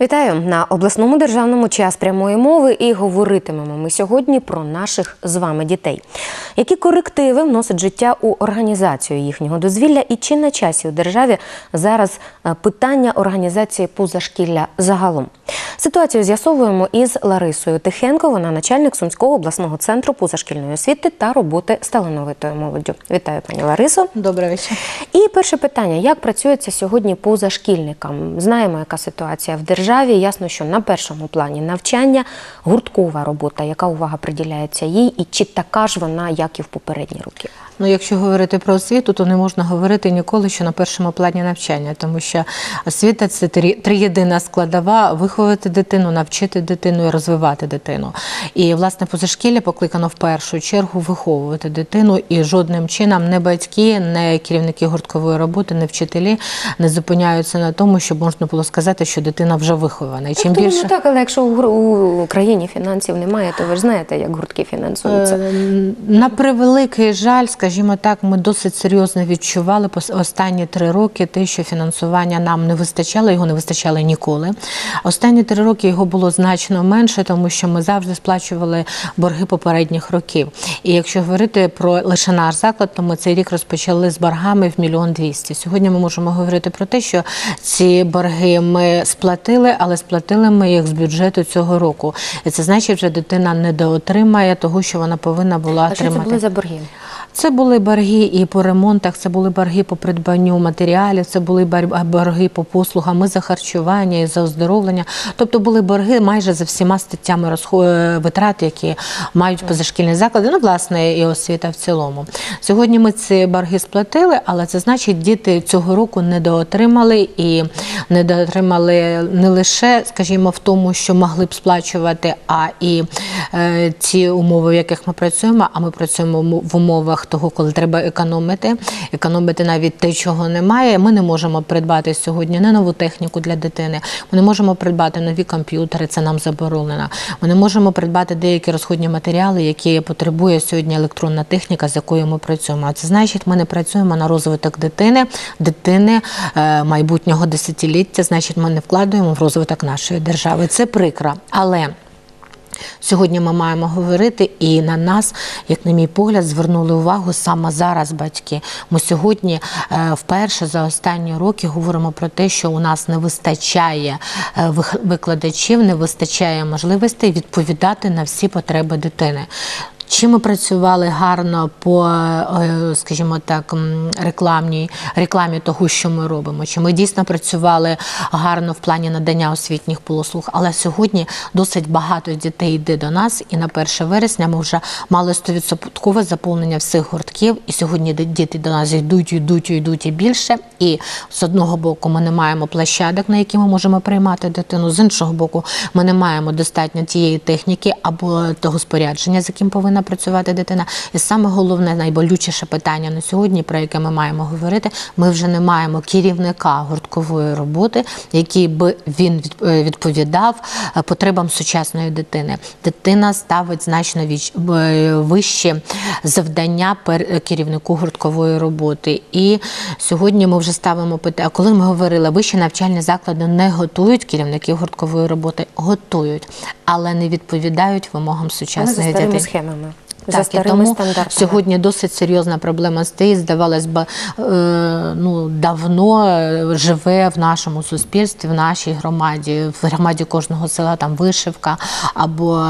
Вітаю на обласному державному час прямої мови і говоритимемо ми сьогодні про наших з вами дітей. Які корективи вносить життя у організацію їхнього дозвілля і чи на часі у державі зараз е, питання організації позашкілля загалом? Ситуацію з'ясовуємо із Ларисою Тихенко. Вона начальник Сумського обласного центру позашкільної освіти та роботи з талановитою молоддю. Вітаю, пані Ларисо. Добрий вечір. І перше питання: як працюється сьогодні позашкільникам? Знаємо, яка ситуація в державі. Ясно, що на першому плані навчання, гурткова робота, яка увага приділяється їй, і чи така ж вона, як і в попередні роки? Ну, якщо говорити про освіту, то не можна говорити ніколи, що на першому плані навчання, тому що освіта це три- триєдина складова виховати дитину, навчити дитину і розвивати дитину. І власне позашкілля покликано в першу чергу виховувати дитину, і жодним чином не батьки, не керівники гурткової роботи, не вчителі не зупиняються на тому, щоб можна було сказати, що дитина вже вихована. І чим Тобто, більше ну, так, але якщо у, гр- у країні фінансів немає, то ви ж знаєте, як гуртки фінансуються. Е, На превеликий жаль, скажімо так, ми досить серйозно відчували останні три роки те, що фінансування нам не вистачало, його не вистачало ніколи. Останні три роки його було значно менше, тому що ми завжди сплачували борги попередніх років. І якщо говорити про лише наш заклад, то ми цей рік розпочали з боргами в мільйон двісті. Сьогодні ми можемо говорити про те, що ці борги ми сплатили, але сплатили ми їх з бюджету цього року. І це значить, вже дитина недоотримає того, що вона повинна була А що це були за борги? Це були борги і по ремонтах, це були борги по придбанню матеріалів, це були борги по послугам і за харчування, і за оздоровлення. Тобто були борги майже за всіма статтями е, витрат, які мають позашкільні заклади, ну власне і освіта в цілому. Сьогодні ми ці борги сплатили, але це значить, діти цього року недоотримали і недоотримали не лише, скажімо, в тому, що могли б сплачувати, а і е, ті умови, в яких ми працюємо. А ми працюємо в умовах того, коли треба економити, економити навіть те, чого немає. Ми не можемо придбати сьогодні не нову техніку для дитини. Ми не можемо придбати нові комп'ютери, це нам заборонено. Ми не можемо придбати деякі розходні матеріали, які потребує сьогодні електронна техніка, з якою ми працюємо. А це значить, ми не працюємо на розвиток дитини, дитини е, майбутнього десятиліття. Значить, ми не вкладаємо в розвиток нашої держави. Це прикро, але. Сьогодні ми маємо говорити, і на нас, як на мій погляд, звернули увагу саме зараз батьки. Ми сьогодні е, вперше за останні роки говоримо про те, що у нас не вистачає е, викладачів, не вистачає можливостей відповідати на всі потреби дитини. Чи ми працювали гарно по, е, скажімо так, рекламній рекламі того, що ми робимо? Чи ми дійсно працювали гарно в плані надання освітніх послуг? Але сьогодні досить багато дітей йде до нас, і на 1 вересня ми вже мали 100% заповнення всіх гуртків. І сьогодні діти до нас йдуть, йдуть, йдуть і більше. І з одного боку ми не маємо площадок, на які ми можемо приймати дитину. З іншого боку, ми не маємо достатньо тієї техніки або того спорядження, з яким повинна працювати дитина. І саме головне, найболючіше питання на сьогодні, про яке ми маємо говорити, ми вже не маємо керівника гурткової роботи, який би він е, відповідав е, потребам сучасної дитини. Дитина ставить значно е, вищі завдання керівнику гурткової роботи. І сьогодні ми вже ставимо питання. Коли ми говорили, вищі навчальні заклади не готують керівників гурткової роботи, готують, але не відповідають вимогам сучасної старими дитини. схемами, за Так, і старими тому стандартами. сьогодні досить серйозна проблема стоїть. Здавалось би, е, ну давно е, живе в нашому суспільстві, в нашій громаді, в громаді кожного села там вишивка, або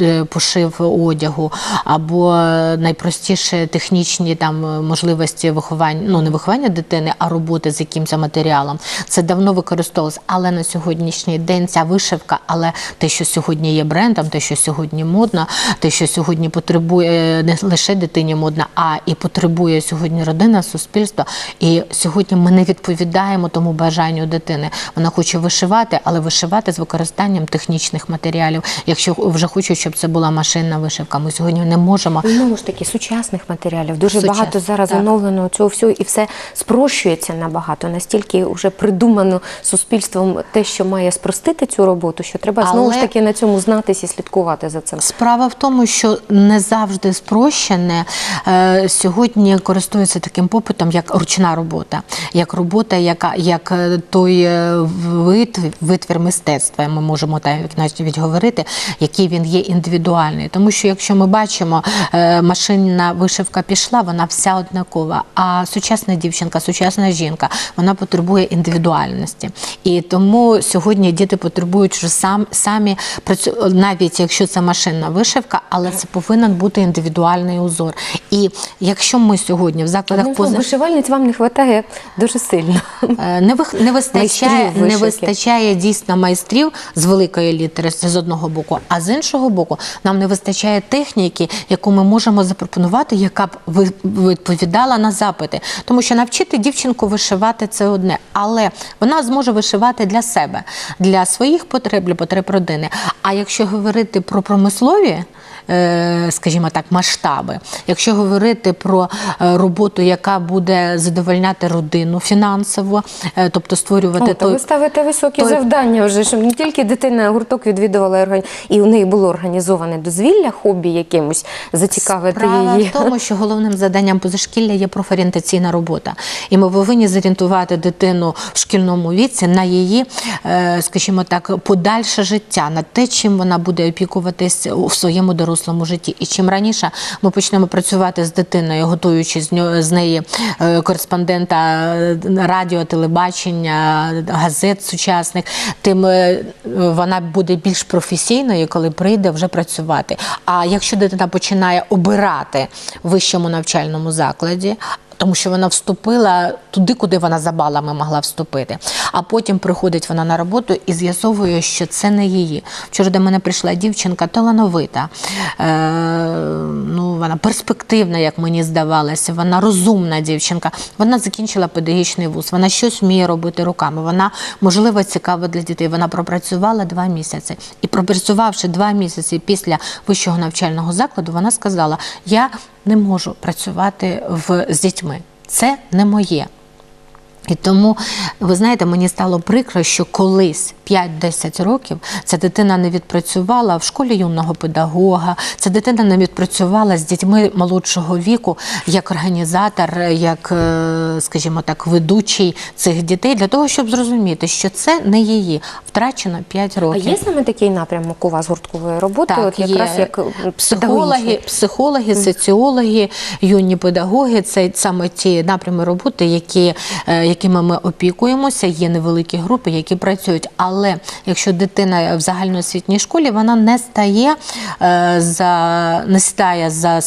е, пошив одягу, або найпростіше технічні там можливості виховання, ну не виховання дитини, а роботи з якимось матеріалом. Це давно використовувалось, але на сьогоднішній день ця вишивка, але те, що сьогодні є брендом, те, що сьогодні модно, те, що сьогодні потребує не лише дитині модно, а і потребує сьогодні родина, суспільство. І сьогодні ми не відповідаємо тому бажанню дитини. Вона хоче вишивати, але вишивати з використанням технічних матеріалів. Якщо вже хочуть, щоб це була машинна вишивка, ми сьогодні не можемо. Знову ж таки, сучасних матеріалів. Дуже Сучасних, багато зараз так. оновлено цього всього, і все спрощується набагато. Настільки вже придумано суспільством те, що має спростити цю роботу, що треба знову ж таки на цьому знатись і слідкувати за цим. Справа в тому, що не не завжди спрощене. Е, Сьогодні користується таким попитом, як ручна робота, як робота, яка як е, той е, витвір, витвір мистецтва, ми можемо так навіть говорити, який він є індивідуальний. Тому що якщо ми бачимо, машинна вишивка пішла, вона вся однакова. А сучасна дівчинка, сучасна жінка, вона потребує індивідуальності. І тому сьогодні діти потребують вже сам самі навіть якщо це машинна вишивка, але це повинен бути індивідуальний узор. І якщо ми сьогодні в закладах словом, поза вишивальниць вам не вистачає дуже сильно. Е, Не, вих- не вистачає, не вистачає дійсно майстрів з великої літери це з одного боку, а з іншого боку, нам не вистачає техніки, яку ми можемо запропонувати, яка б відповідала на запити. Тому що навчити дівчинку вишивати це одне, але вона зможе вишивати для себе, для своїх потреб, для потреб родини. А якщо говорити про промислові. Е, Скажімо так, масштаби. Якщо говорити про е, роботу, яка буде задовольняти родину фінансово, е, тобто створювати О, то ви ставите високі той- завдання вже, щоб не тільки дитина гурток відвідувала органі... і у неї було організоване дозвілля, хобі якимось зацікавити Справа її. в тому, що головним завданням позашкілля є профорієнтаційна робота, і ми повинні зорієнтувати дитину в шкільному віці на її, скажімо так, подальше життя, на те, чим вона буде опікуватись у своєму дорослому житті. І чим раніше ми почнемо працювати з дитиною, готуючи з неї е, кореспондента е, радіо, телебачення, газет сучасних, тим е, вона буде більш професійною, коли прийде вже працювати. А якщо дитина починає обирати в вищому навчальному закладі, тому що вона вступила туди, куди вона за балами могла вступити. А потім приходить вона на роботу і з'ясовує, що це не її. Вчора до мене прийшла дівчинка талановита, е, ну, вона перспективна, як мені здавалося, вона розумна дівчинка. Вона закінчила педагогічний вуз, вона щось вміє робити руками. Вона, можливо, цікава для дітей. Вона пропрацювала два місяці. І пропрацювавши два місяці після вищого навчального закладу, вона сказала: Я не можу працювати в, з дітьми. Це не моє. І тому, ви знаєте, мені стало прикро, що колись 5-10 років ця дитина не відпрацювала в школі юного педагога, ця дитина не відпрацювала з дітьми молодшого віку як організатор, як, е, скажімо так, ведучий цих дітей для того, щоб зрозуміти, що це не її. Втрачено 5 А років. є саме такий напрямок у вас гурткової роботи? Так, от якраз є як психологи, психологи, соціологи, юні педагоги це саме ті напрями роботи, які, е, якими ми опікуємося. Є невеликі групи, які працюють. Але якщо дитина в загальноосвітній школі, вона не стає е, за не стає за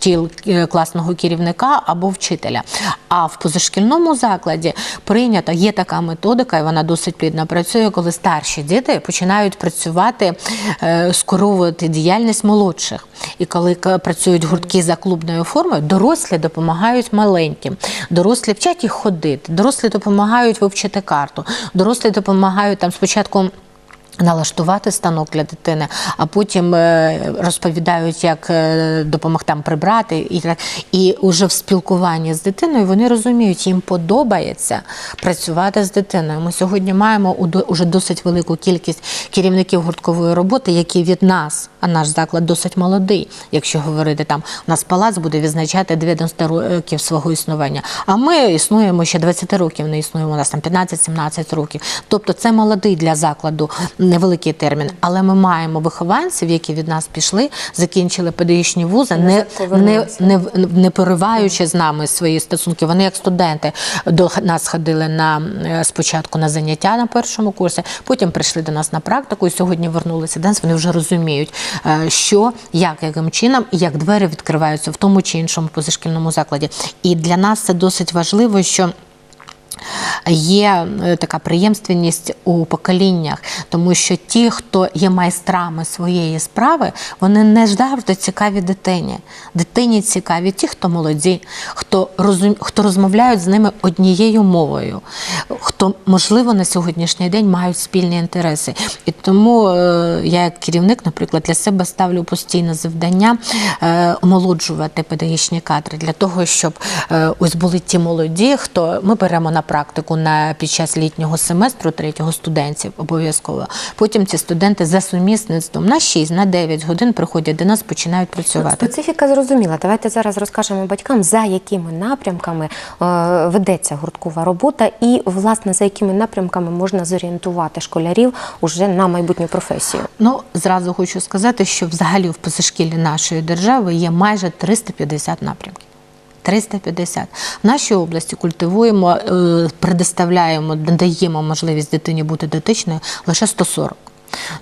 стіл е, класного керівника або вчителя. А в позашкільному закладі прийнята є така методика, і вона досить плідно працює, коли старші діти починають працювати, е, скеровувати діяльність молодших. І коли працюють гуртки за клубною формою, дорослі допомагають маленьким. Дорослі вчать їх ходити, дорослі допомагають вивчити карту, дорослі допомагають там спочатку. Налаштувати станок для дитини, а потім е, розповідають, як е, допомогти прибрати, і так і уже в спілкуванні з дитиною вони розуміють, їм подобається працювати з дитиною. Ми сьогодні маємо уже досить велику кількість керівників гурткової роботи, які від нас, а наш заклад досить молодий. Якщо говорити там, у нас палац буде відзначати 90 років свого існування. А ми існуємо ще 20 років, не існуємо у нас там 15-17 років. Тобто це молодий для закладу невеликий термін. Але ми маємо вихованців, які від нас пішли, закінчили педагогічні вузи, не, не, не, не пориваючи з нами свої стосунки. Вони як студенти до нас ходили на е, спочатку на заняття на першому курсі, потім прийшли до нас на практику і сьогодні вернулися до нас. Вони вже розуміють, е, що як яким чином і як двері відкриваються в тому чи іншому позашкільному закладі. І для нас це досить важливо, що. Є е, така приємственність у поколіннях, тому що ті, хто є майстрами своєї справи, вони не завжди цікаві дитині. Дитині цікаві ті, хто молоді, хто розум... хто розмовляють з ними однією мовою, хто можливо на сьогоднішній день мають спільні інтереси. І тому е, я, як керівник, наприклад, для себе ставлю постійне завдання е, омолоджувати педагогічні кадри для того, щоб ось були ті молоді, хто ми беремо на практику на під час літнього семестру третього студентів обов'язково. Потім ці студенти за сумісництвом на 6 на 9 годин приходять до нас, починають працювати. Специфіка зрозуміла. Давайте зараз розкажемо батькам, за якими напрямками е, ведеться гурткова робота, і власне за якими напрямками можна зорієнтувати школярів уже на майбутню професію. Ну, зразу хочу сказати, що взагалі в позашкіллі нашої держави є майже 350 напрямків. 350. В нашій області культивуємо, е, предоставляємо, надаємо можливість дитині бути дотичною лише 140.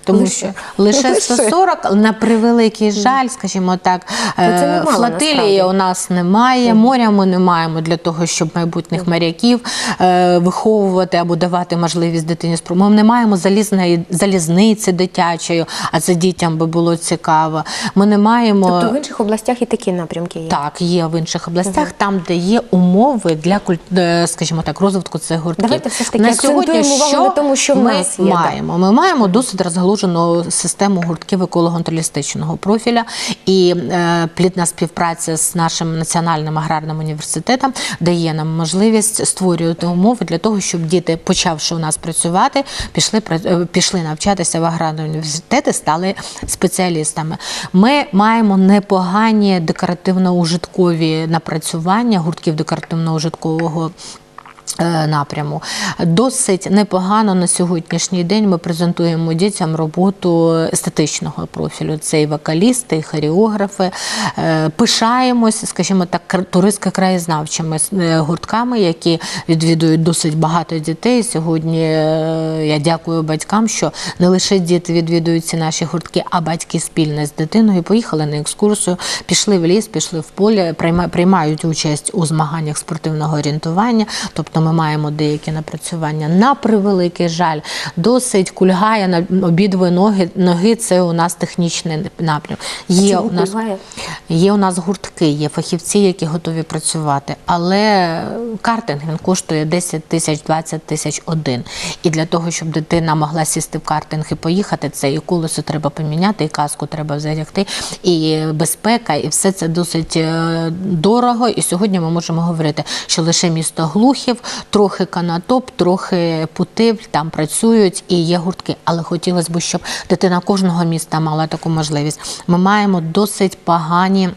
Тому Лише. що лише Лише. 140, на превеликий жаль, скажімо так, е, флотилії насправді. у нас немає, моря ми не маємо для того, щоб майбутніх моряків е, виховувати або давати можливість дитині спро- Ми не маємо залізної залізниці дитячої, а це дітям би було цікаво. Ми не маємо Тобто в інших областях і такі напрямки є. так, є в інших областях, там, де є умови для е, скажімо так, розвитку цих гуртків. Давайте все ж таки акцентуємо увагу на тому, що ми нас є, маємо. Ми маємо досить розгалужену систему гуртків еколого-анталістичного профіля і е, плідна співпраця з нашим національним аграрним університетом дає нам можливість створювати умови для того, щоб діти, почавши у нас працювати, пішли е, пішли навчатися в аграрний університет і стали спеціалістами. Ми маємо непогані декоративно-ужиткові напрацювання гуртків декоративно-ужиткового. Е, Напряму досить непогано на сьогоднішній день. Ми презентуємо дітям роботу естетичного профілю. Це і вокалісти, і хореографи. Е, Пишаємось, скажімо так, кра- туристсько-краєзнавчими е, гуртками, які відвідують досить багато дітей. Сьогодні я дякую батькам, що не лише діти відвідують ці наші гуртки, а батьки спільно з дитиною поїхали на екскурсію, пішли в ліс, пішли в поле, приймають участь у змаганнях спортивного орієнтування. Тобто ми маємо деякі напрацювання. На превеликий жаль, досить кульгає на обидві ноги. Ноги це у нас технічний напрям. Є Чому у нас кульгає? Є у нас гуртки, є фахівці, які готові працювати, але картинг він коштує 10 тисяч, 20 тисяч один. І для того, щоб дитина могла сісти в картинг і поїхати, це і колесо треба поміняти, і каску треба зарягти, і безпека, і все це досить е, дорого. І сьогодні ми можемо говорити, що лише місто Глухів, трохи канатоп, трохи путив там працюють і є гуртки. Але хотілося б, щоб дитина кожного міста мала таку можливість. Ми маємо досить погані.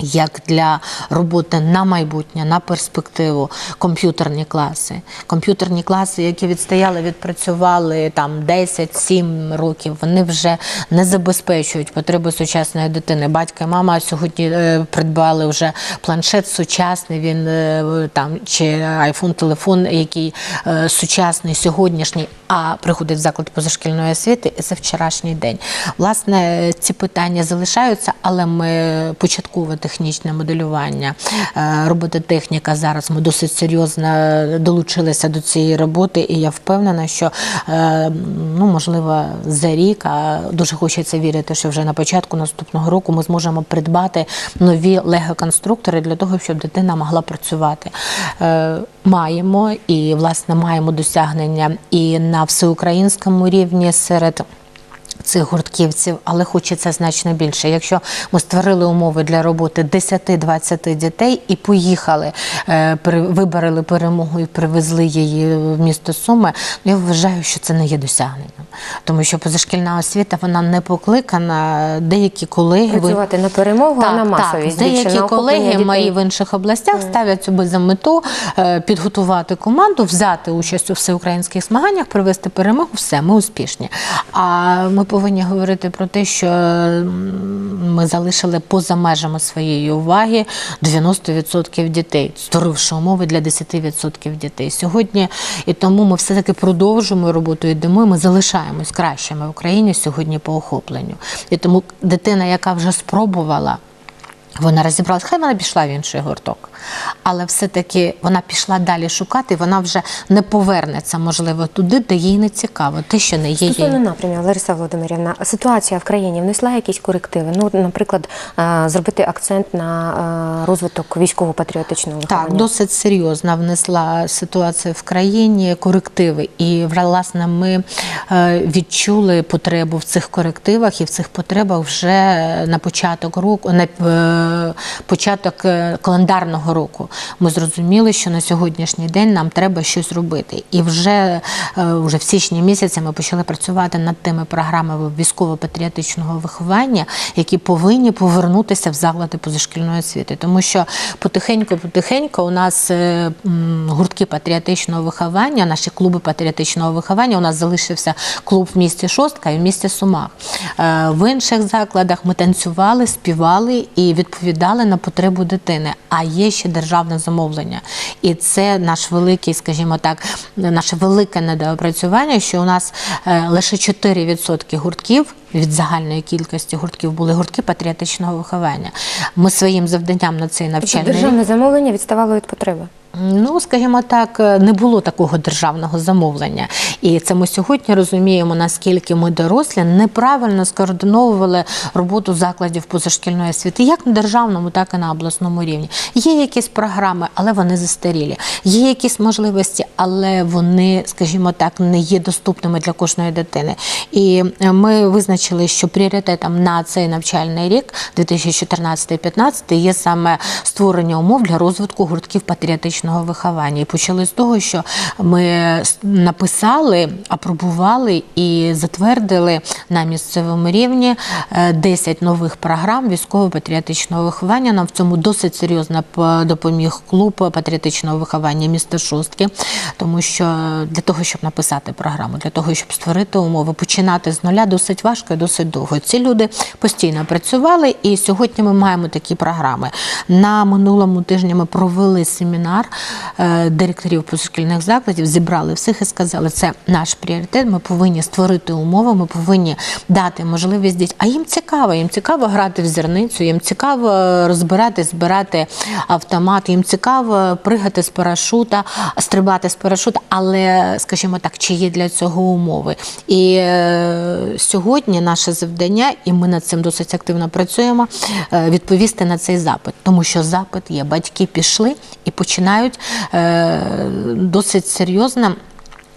Як для роботи на майбутнє, на перспективу, комп'ютерні класи. Комп'ютерні класи, які відстояли, відпрацювали там 10-7 років, вони вже не забезпечують потреби сучасної дитини. Батько і мама сьогодні е, придбали вже планшет сучасний, він е, там чи айфон, телефон, який е, сучасний, сьогоднішній, а приходить в заклад позашкільної освіти, це вчорашній день. Власне, ці питання залишаються, але ми початкове технічне моделювання, е, робототехніка. Зараз ми досить серйозно долучилися до цієї роботи, і я впевнена, що е, ну можливо за рік, а дуже хочеться вірити, що вже на початку наступного року ми зможемо придбати нові лего-конструктори для того, щоб дитина могла працювати. Е, Маємо і власне маємо досягнення і на всеукраїнському рівні серед. Цих гуртківців, але хочеться значно більше. Якщо ми створили умови для роботи 10-20 дітей і поїхали, е, вибороли перемогу і привезли її в місто Суми, ну, я вважаю, що це не є досягненням. Тому що позашкільна освіта вона не покликана. Деякі колеги Працювати на перемогу, а на масовість. Деякі на колеги мої в інших областях ставлять собі за мету е, підготувати команду, взяти участь у всеукраїнських змаганнях, привести перемогу. Все, ми успішні. А ми повинні говорити про те, що ми залишили поза межами своєї уваги 90% дітей, створивши умови для 10% дітей. Сьогодні і тому ми все таки продовжуємо роботу йдемо. і Ми залишаємось кращими в Україні сьогодні по охопленню. І тому дитина, яка вже спробувала. Вона розібралась, хай вона пішла в інший гурток, але все-таки вона пішла далі шукати, вона вже не повернеться, можливо, туди, де їй не цікаво, те, що не є Стосовно їй. напрямів, Лариса Володимирівна, ситуація в країні внесла якісь корективи? Ну, наприклад, е, зробити акцент на е, розвиток військово-патріотичного Так, досить серйозно внесла ситуація в країні корективи. І власне ми е, відчули потребу в цих корективах і в цих потребах вже на початок року, на, початок е, календарного року. Ми зрозуміли, що на сьогоднішній день нам треба щось робити. І вже, е, вже в січні місяці ми почали працювати над тими програмами військово-патріотичного виховання, які повинні повернутися в заклади позашкільної освіти. Тому що потихеньку-потихеньку у нас е, гуртки патріотичного виховання, наші клуби патріотичного виховання. У нас залишився клуб в місті Шостка і в місті Сумах. В інших закладах ми танцювали, співали і відповідали на потребу дитини. А є ще державне замовлення. І це наш великий, скажімо так, наше велике недоопрацювання, що у нас е, лише 4% гуртків від загальної кількості гуртків були гуртки патріотичного виховання. Ми своїм завданням на цей Тобто навчальний рік державне замовлення відставало від потреби. Ну, скажімо так, не було такого державного замовлення. І це ми сьогодні розуміємо, наскільки ми дорослі неправильно скоординовували роботу закладів позашкільної освіти, як на державному, так і на обласному рівні. Є якісь програми, але вони застарілі. Є якісь можливості, але вони, скажімо так, не є доступними для кожної дитини. І е, ми визначили, що пріоритетом на цей навчальний рік, 2014-2015, є саме створення умов для розвитку гуртків патріотичного виховання. І почали з того, що ми написали, апробували і затвердили на місцевому рівні е, 10 нових програм військово-патріотичного виховання. Нам в цьому досить серйозно допоміг клуб патріотичного виховання міста Шостки, тому що для того, щоб написати програму, для того, щоб створити умови, починати з нуля досить важко і досить довго. Ці люди постійно працювали, і сьогодні ми маємо такі програми. На минулому тижні ми провели семінар е, директорів позашкільних закладів, зібрали всіх і сказали, це наш пріоритет. Ми повинні створити умови, ми повинні дати можливість дітям. А їм цікаво, їм цікаво грати в зірницю, їм цікаво розбирати, збирати автомат, їм цікаво пригати з парашута, стрибати з парашута, але, скажімо так, чи є для цього умови? І е, сьогодні наше завдання, і ми над цим досить активно працюємо, е, відповісти на цей запит, тому що запит є. Батьки пішли і починають е, досить серйозно.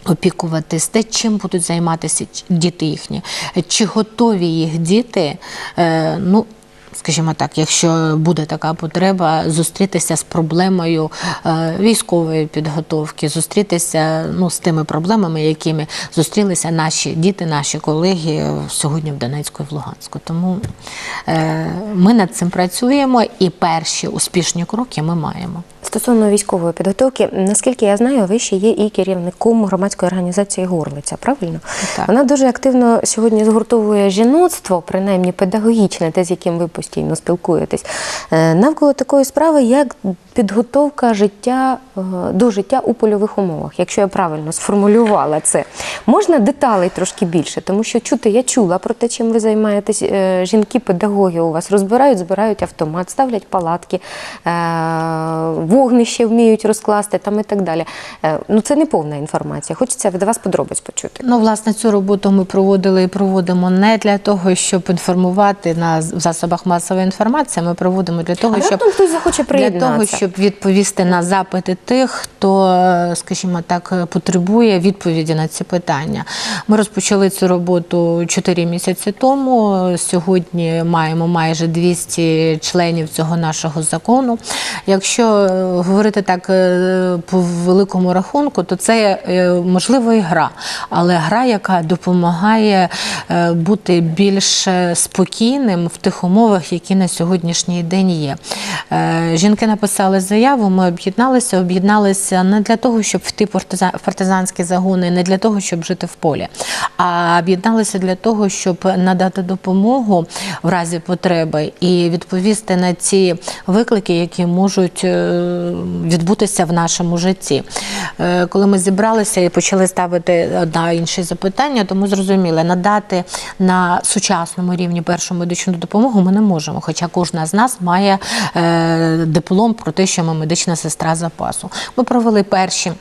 Опікуватись те, чим будуть займатися діти їхні, чи готові їх діти, е, ну скажімо так, якщо буде така потреба, зустрітися з проблемою е, військової підготовки, зустрітися ну, з тими проблемами, якими зустрілися наші діти, наші колеги сьогодні в Донецьку і в Луганську. Тому е, ми над цим працюємо і перші успішні кроки ми маємо. Стосовно військової підготовки, наскільки я знаю, ви ще є і керівником громадської організації Горлиця, правильно? Так. Вона дуже активно сьогодні згуртовує жіноцтво, принаймні педагогічне, те, з яким ви постійно спілкуєтесь, е, навколо такої справи, як підготовка життя е, до життя у польових умовах, якщо я правильно сформулювала це. Можна деталей трошки більше, тому що чути я чула про те, чим ви займаєтесь. Е, Жінки-педагоги у вас розбирають, збирають автомат, ставлять палатки, е, вогнище вміють розкласти там і так далі. Ну це не повна інформація. Хочеться від вас подробиць почути. Ну, власне, цю роботу ми проводили і проводимо не для того, щоб інформувати на в засобах масової інформації. Ми проводимо для того, А щоб хтось захоче для того, приєднатися. Щоб відповісти на запити тих, хто, е, скажімо так, потребує відповіді на ці питання. Ми розпочали цю роботу 4 місяці тому. Сьогодні маємо майже 200 членів цього нашого закону. Якщо е, говорити так е, по великому рахунку, то це е, можливо і гра, але гра, яка допомагає е, бути більш е, спокійним в тих умовах, які на сьогоднішній день є. Е, Жінки написали заяву, ми об'єдналися, об'єдналися не для того, щоб партиза- в партизанські загони, не для того, щоб жити в полі, а об'єдналися для того, щоб надати допомогу в разі потреби і відповісти на ці виклики, які можуть е, відбутися в нашому житті. Е, Коли ми зібралися і почали ставити одна інші запитання, то ми зрозуміли, надати на сучасному рівні першу медичну допомогу ми не можемо. Хоча кожна з нас має е, диплом про те, що ми медична сестра запасу. Ми провели перші.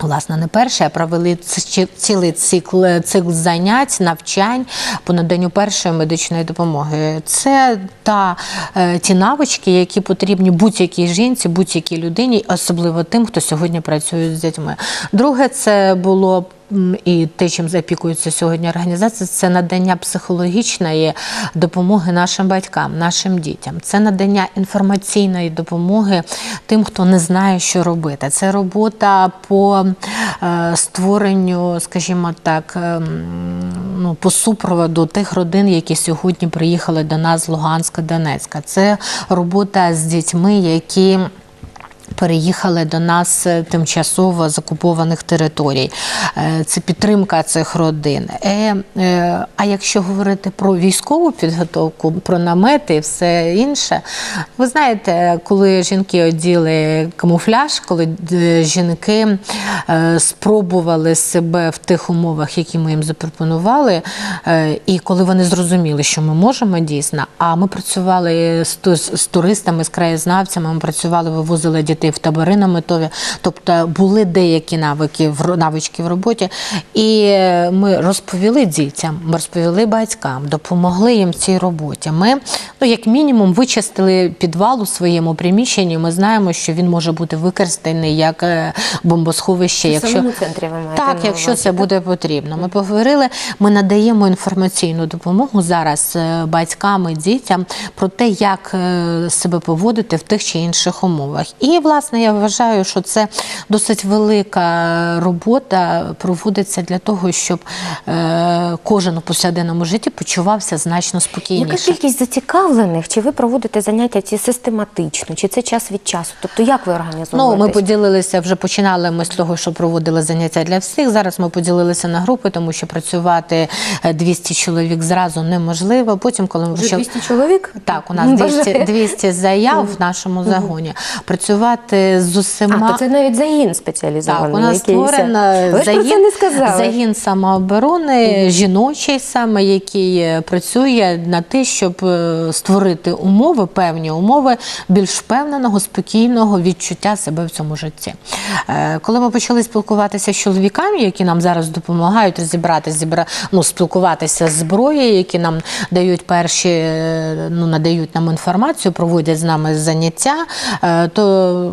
Власне, не перше, а провели цілий цикл, цикл занять, навчань по наданню першої медичної допомоги. Це та е, ті навички, які потрібні будь-якій жінці, будь-якій людині, особливо тим, хто сьогодні працює з дітьми. Друге, це було і те, чим запікується сьогодні організація, це надання психологічної допомоги нашим батькам, нашим дітям. Це надання інформаційної допомоги тим, хто не знає, що робити. Це робота по е, створенню, скажімо так, ем, ну, по супроводу тих родин, які сьогодні приїхали до нас з Луганська, Донецька. Це робота з дітьми, які. Переїхали до нас е, тимчасово з окупованих територій. Е, Це підтримка цих родин. Е, А якщо говорити про військову підготовку, про намети і все інше, ви знаєте, коли жінки оділи камуфляж, коли жінки спробували себе в тих умовах, які ми їм запропонували, і коли вони зрозуміли, що ми можемо дійсно, а ми працювали з туристами, з краєзнавцями, ми працювали, вивозили дітей в табори наметові. Тобто були деякі навики в навички в роботі. І ми розповіли дітям, ми розповіли батькам, допомогли їм в цій роботі. Ми, ну як мінімум, вичистили підвал у своєму приміщенні. Ми знаємо, що він може бути використаний як е, бомбосховище, В якщо самому центрі ви маєте так, на якщо увазі, це так? буде потрібно. Ми поговорили, ми надаємо інформаційну допомогу зараз е, батькам і дітям про те, як е, себе поводити в тих чи інших умовах. І власне я вважаю, що це досить велика робота проводиться для того, щоб е, кожен у повсякденному житті почувався значно Яка спокійніше. кількість зацікавлених? Чи ви проводите заняття ці систематично? Чи це час від часу? Тобто як ви організовуєте? Ну, ми поділилися, вже починали ми з того, що проводили заняття для всіх. Зараз ми поділилися на групи, тому що працювати е, 200 чоловік зразу неможливо. Потім, коли ми Вже 200 чоловік? Так, у нас 200, 200 заяв в нашому загоні. Працювати з усіма. А, то це навіть загін спеціалізований. Так, у нас Ви ж про це не сказали. загін самооборони, жіночий саме, який е, працює на те, щоб е, створити умови, певні умови більш впевненого, спокійного відчуття себе в цьому житті. Е, Коли ми почали спілкуватися з чоловіками, які нам зараз допомагають розібрати, зібра... ну, спілкуватися з зброєю, які нам дають перші, ну, надають нам інформацію, проводять з нами заняття, то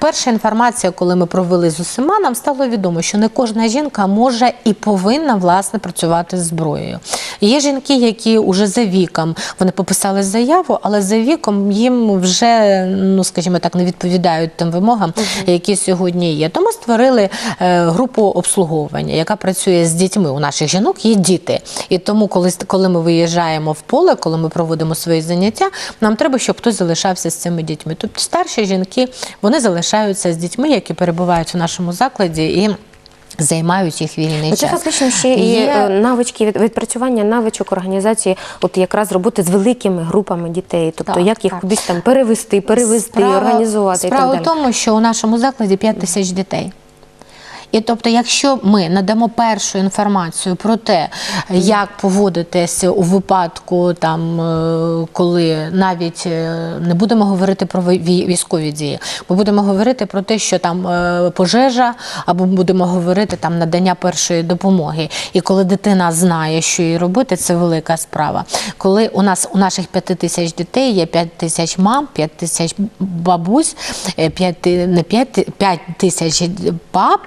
перша інформація, коли ми провели з усіма, нам стало відомо, що не кожна жінка може і повинна власне працювати з зброєю. Є жінки, які вже за віком вони пописали заяву, але за віком їм вже, ну скажімо так, не відповідають тим вимогам, які сьогодні є. Тому створили е, групу обслуговування, яка працює з дітьми. У наших жінок є діти. І тому, коли, коли ми виїжджаємо в поле, коли ми проводимо свої заняття, нам треба, щоб хтось залишався з цими дітьми. Тобто старші жінки вони залишаються з дітьми, які перебувають в нашому закладі і. Займають їх вільний Це час. фактично ще і Є- е, навички від- відпрацювання навичок організації, от якраз роботи з великими групами дітей, тобто Так, як їх так. кудись там перевести, перевести, організувати справа і так далі. в тому, що у нашому закладі 5 тисяч дітей. І тобто, якщо ми надамо першу інформацію про те, як поводитися у випадку, там е, коли навіть е, не будемо говорити про вій- військові дії, ми будемо говорити про те, що там е, пожежа, або будемо говорити там надання першої допомоги. І коли дитина знає, що їй робити, це велика справа. Коли у нас у наших 5 тисяч дітей є 5 тисяч мам, 5 тисяч бабусь, 5, не 5, 5 тисяч баб,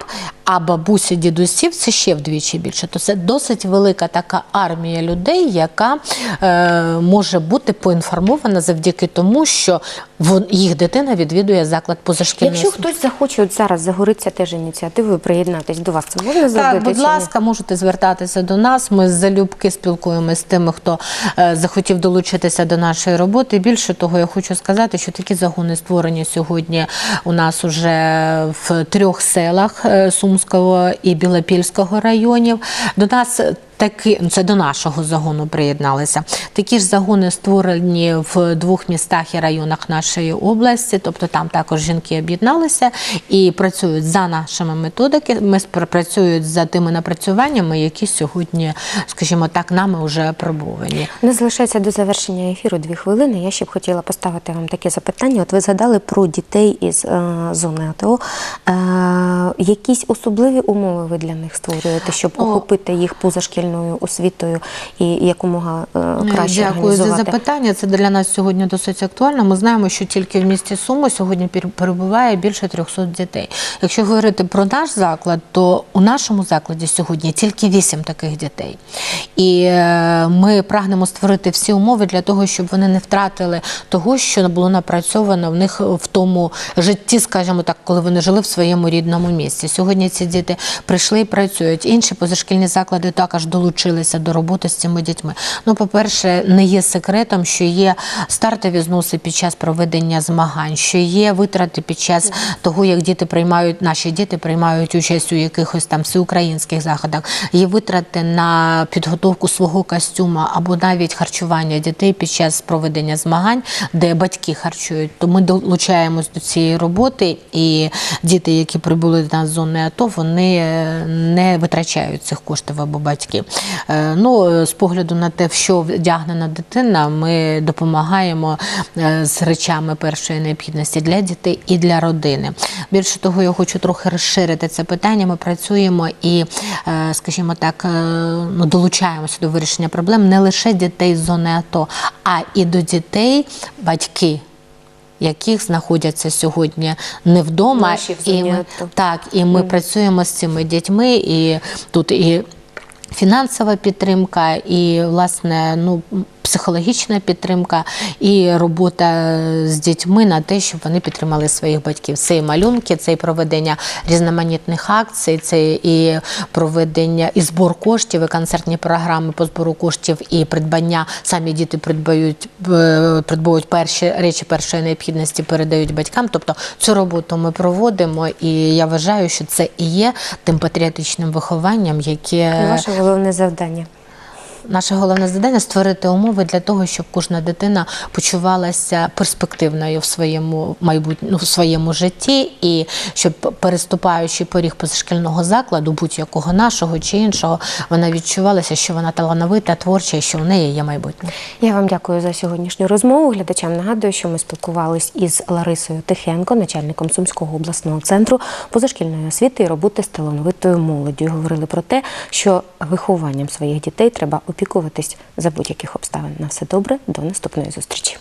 а бабусі дідусів це ще вдвічі більше. То це досить велика така армія людей, яка е, може бути поінформована завдяки тому, що вон, їх дитина відвідує заклад позашкільної Якщо хтось захоче от зараз загориться теж ініціативою, приєднатись до вас, це можна зробити? Так, будь ласка, можете звертатися до нас. Ми залюбки спілкуємося з тими, хто е, захотів долучитися до нашої роботи. Більше того, я хочу сказати, що такі загони створені сьогодні у нас уже в трьох селах е, Сумського і Білопільського районів. До нас Такі, ну, це до нашого загону приєдналися. Такі ж загони створені в двох містах і районах нашої області, тобто там також жінки об'єдналися і працюють за нашими методиками, працюють за тими напрацюваннями, які сьогодні, скажімо так, нами вже опробовані. Не залишається до завершення ефіру дві хвилини. Я ще б хотіла поставити вам таке запитання. От ви згадали про дітей із е, зони АТО. Е, якісь особливі умови ви для них створюєте, щоб О. охопити їх позашкільною позашкільною освітою і якомога е, краще Дякую за запитання. Це для нас сьогодні досить актуально. Ми знаємо, що тільки в місті Суми сьогодні перебуває більше 300 дітей. Якщо говорити про наш заклад, то у нашому закладі сьогодні тільки 8 таких дітей. І е, ми прагнемо створити всі умови для того, щоб вони не втратили того, що було напрацьовано в них в тому житті, скажімо так, коли вони жили в своєму рідному місці. Сьогодні ці діти прийшли і працюють. Інші позашкільні заклади також долучилися до роботи з цими дітьми. Ну, по-перше, не є секретом, що є стартові зноси під час проведення змагань, що є витрати під час того, як діти приймають, наші діти приймають участь у якихось там всеукраїнських заходах. Є витрати на підготовку свого костюма або навіть харчування дітей під час проведення змагань, де батьки харчують. То ми долучаємось до цієї роботи, і діти, які прибули до нас з зони АТО, вони е, не витрачають цих коштів або батьки. Е, Ну, е, з погляду на те, в що вдягнена дитина, ми допомагаємо е, з речами першої необхідності для дітей і для родини. Більше того, я хочу трохи розширити це питання. Ми працюємо і, скажімо так, ну, долучаємося до вирішення проблем не лише дітей з зони АТО, а і до дітей, батьки. Яких знаходяться сьогодні не вдома, і ми, так, і ми працюємо з цими дітьми, і тут і фінансова підтримка, і власне ну. Психологічна підтримка і робота з дітьми на те, щоб вони підтримали своїх батьків. Це і малюнки, це і проведення різноманітних акцій, це і проведення і збор коштів, і концертні програми по збору коштів, і придбання. Самі діти придбають, е, придбають перші речі першої необхідності, передають батькам. Тобто цю роботу ми проводимо, і я вважаю, що це і є тим патріотичним вихованням, яке Ваше головне завдання. Наше головне завдання створити умови для того, щоб кожна дитина почувалася перспективною в своєму майбутньому в своєму житті, і щоб переступаючи поріг позашкільного закладу, будь-якого нашого чи іншого, вона відчувалася, що вона талановита, творча, і що в неї є майбутнє. Я вам дякую за сьогоднішню розмову. Глядачам нагадую, що ми спілкувались із Ларисою Тихенко, начальником Сумського обласного центру позашкільної освіти і роботи з талановитою молоддю. Говорили про те, що вихованням своїх дітей треба опікуватись за будь-яких обставин. На все добре, до наступної зустрічі.